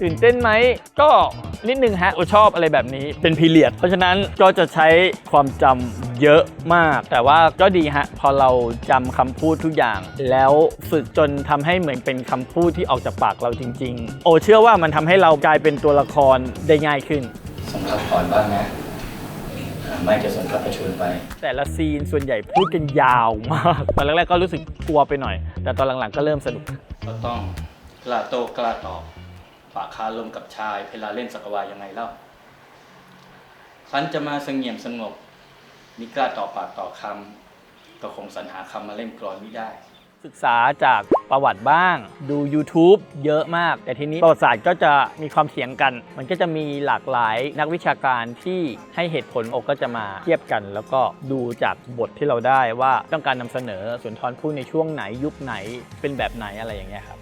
ตื่นเต้นไหมก็นิดนึงฮะโอชอบอะไรแบบนี้เป็นพีเรียด เพราะฉะนั้นก็จะใช้ความจำเยอะมาก แต่ว่าก็ดีฮะ พอเราจำคำพูดทุกอย่าง แล้วฝึกจนทำให้เหมือนเป็นคำพูดที่ออกจากปากเราจริง ๆ โอเชื่อว่ามันทำให้เรากลายเป็นตัวละครได้ง่ายขึ้นส่งพักผ่อนบ้างนะอ่าไม่จะส่งพักประชวนไป แต่ละซีนส่วนใหญ่พูดกันยาวมาก ตอนแรกๆก็รู้สึกกลัวไปหน่อย แต่ตอนหลังๆก็เริ่มสนุกก็ต้องกล้าโต้กล้าตอบ ปากคาลมกับชายเวลาเล่นสักวายังไงเล่าคันจะมาสงเงียมสงบนี่กล้าต่อปากต่อคำก็คงสรรหาคำมาเล่นกรอนไม่ได้ ศึกษาจากประวัติบ้าง ดู YouTube เยอะมาก แต่ทีนี้ประวัติศาสตร์ก็จะมีความเถียงกัน มันก็จะมีหลากหลายนักวิชาการที่ให้เหตุผลอก็จะมาเทียบกัน แล้วก็ดูจากบทที่เราได้ว่าต้องการนำเสนอสุนทรภู่ในช่วงไหนยุคไหนเป็นแบบไหนอะไรอย่างเงี้ยครับ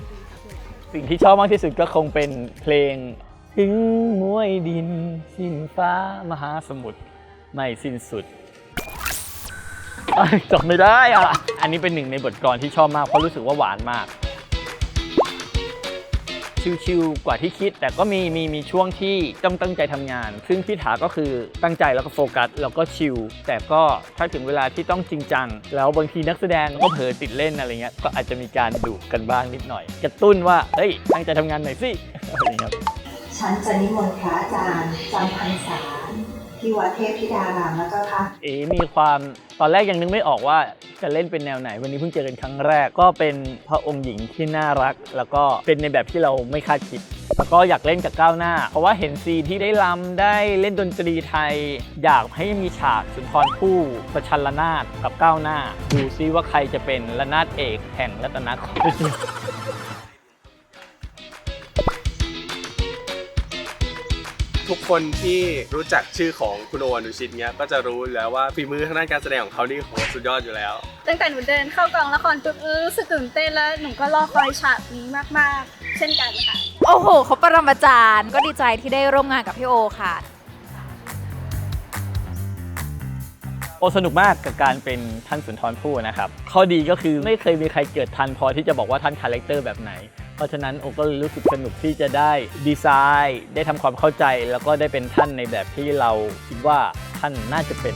สิ่งที่ชอบมากที่สุดก็คงเป็นเพลง ถึงมวยดิน สิ้นฟ้ามหาสมุทรไม่สิ้นสุดเอ้ยจบไม่ได้อะอันนี้เป็นหนึ่งในบทกลอนที่ชอบมากเพราะรู้สึกว่าหวานมาก ชิวๆกว่าที่คิด แต่ก็มีมีมีช่วงที่ต้องตั้งใจทำงาน ซึ่งพี่ถาก็คือตั้งใจแล้วก็โฟกัสแล้วก็ชิลแต่ก็ถ้าถึงเวลาที่ต้องจริงจัง แล้วบางทีนักแสดงก็เผลอติดเล่นอะไรเงี้ยก็อาจจะมีการดุกันบ้างนิดหน่อย กระตุ้นว่าเฮ้ยตั้งใจทำงานหน่อยสิอะไรเงี้ยฉันจะนิมนต์พระอาจารย์จำพรรษา ที่วัดเทพธิดารามแล้วก็ค่ะเอ๋มีความตอนแรกยังนึกไม่ออกว่าจะเล่นเป็นแนวไหน วันนี้เพิ่งเจอกันครั้งแรกก็เป็นพระองค์หญิงที่น่ารัก แล้วก็เป็นในแบบที่เราไม่คาดคิด แล้วก็อยากเล่นกับก้าวหน้า เพราะว่าเห็นซีที่ได้ลำได้เล่นดนตรีไทย อยากให้มีฉากสุนทรภู่ประชันระนาดกับก้าวหน้า ดูซิว่าใครจะเป็นระนาดเอกแห่งรัตนโกสินทร์ ทุกคนที่รู้จักชื่อของคุณโออนุชิตเนี้ยก็จะรู้อยู่แล้วว่าฝีมือทางด้านการแสดงของเขานี่โหสุดยอดอยู่แล้ว ตั้งแต่หนูเดินเข้ากองละครปุ๊บรู้สึกตื่นเต้นแล้วหนูก็รอคอยฉากนี้มากๆ เช่นกันค่ะ โอ้โหเขาปรมาจารย์ก็ดีใจที่ได้ร่วมงานกับพี่โอค่ะ โอสนุกมากกับการเป็นท่านสุนทรภู่นะครับ ข้อดีก็คือไม่เคยมีใครเกิดทันพอที่จะบอกว่าท่านคาแรคเตอร์แบบไหน เพราะฉะนั้นโอก็รู้สึกสนุกที่จะได้ดีไซน์ ได้ทำความเข้าใจแล้วก็ได้เป็นท่านในแบบที่เราคิดว่าท่านน่าจะเป็น